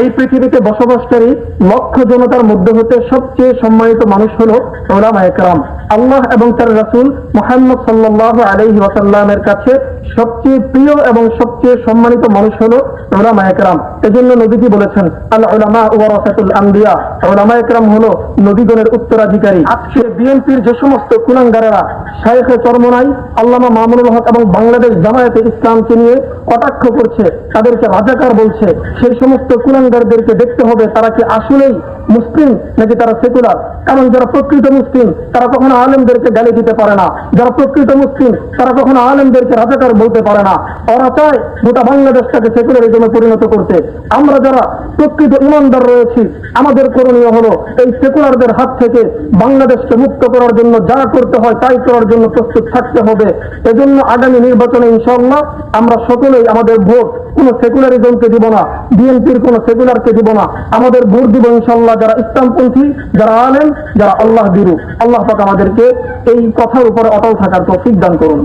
এই পৃথিবীতে বসবাসকারী লক্ষ জনতার মধ্যে হতে সবচেয়ে সম্মানিত মানুষ হলো ওলামা একরাম। আল্লাহ এবং তার রাসূল মুহাম্মদ সাল্লাল্লাহু আলাইহি ওয়াসাল্লামের কাছে সবচেয়ে প্রিয় এবং সবচেয়ে সম্মানিত মানুষ হলো ওলামা একরাম। এজন্য নবীজি বলেছেন আল উলামা ওয়ারাসাতুল আম্বিয়া ওলামা একরাম হলো নবীগণের উত্তরাধিকারী। আজকে বিএনপির যে সমস্ত কুলাঙ্গারেরা শায়েখে চরমনাই, আল্লামা মামুনুল হক এবং বাংলাদেশ জামায়াতে ইসলামকে নিয়ে কটাক্ষ করছে তাদেরকে রাজাকার বলছে। সেই সমস্ত কুলাঙ্গারদেরকে দেখতে হবে তারা কি আসলেই মুসলিম নাকি তারা সেকুলার? কারণ যারা প্রকৃত মুসলিম, তারা কখনো আলেমদেরকে গালি দিতে পারে না। যারা প্রকৃত মুসলিম, তারা কখনো আলেমদেরকে রাজাকার বলতে পারে না। ওরা চায় গোটা বাংলাদেশটাকে সেকুলারিজমে পরিণত করতে। আমরা যারা প্রকৃত ইমানদার রয়েছি, আমাদের করণীয় হলো এই সেকুলারদের হাত থেকে বাংলাদেশকে মুক্ত করার জন্য যা করতে হয় তাই করার জন্য প্রস্তুত থাকতে হবে। এজন্য আগামী নির্বাচনে ইনশাল্লাহ আমরা সকলেই আমাদের ভোট কোন সেকুলারিজমকে দিব না বিএনপির কোন সেকুলারকে দিব না। আমাদের ভোট দিব ইনশাল্লাহ যারা ইসলামপন্থী, যারা আলেন যারা আল্লাহ বিরু আল্লাহ পাক আমাদেরকে এই কথার উপরে অটল থাকার তৌফিক সিদ্ধান্ত করুন।